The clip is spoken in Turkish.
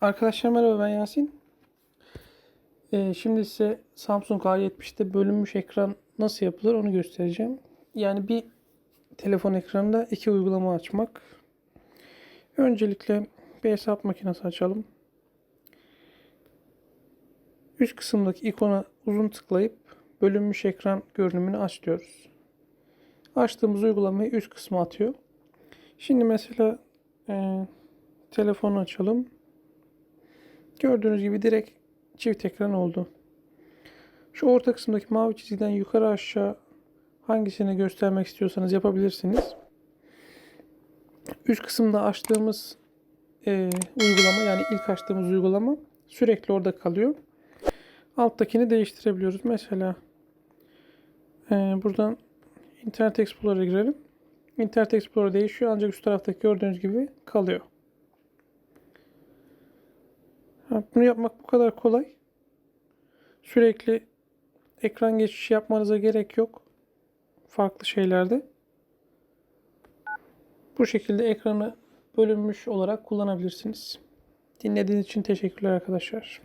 Arkadaşlar merhaba ben Yasin. Ee, şimdi size Samsung A70'te bölünmüş ekran nasıl yapılır onu göstereceğim. Yani bir telefon ekranında iki uygulama açmak. Öncelikle bir hesap makinesi açalım. Üst kısımdaki ikona uzun tıklayıp bölünmüş ekran görünümünü aç diyoruz. Açtığımız uygulamayı üst kısma atıyor. Şimdi mesela e, telefonu açalım. Gördüğünüz gibi direkt çift ekran oldu. Şu orta kısımdaki mavi çizgiden yukarı aşağı hangisini göstermek istiyorsanız yapabilirsiniz. Üst kısımda açtığımız e, uygulama yani ilk açtığımız uygulama sürekli orada kalıyor. Alttakini değiştirebiliyoruz. Mesela e, buradan Internet Explorer'a girelim. Internet Explorer değişiyor ancak üst taraftaki gördüğünüz gibi kalıyor. Bunu yapmak bu kadar kolay. Sürekli ekran geçişi yapmanıza gerek yok. Farklı şeylerde. Bu şekilde ekranı bölünmüş olarak kullanabilirsiniz. Dinlediğiniz için teşekkürler arkadaşlar.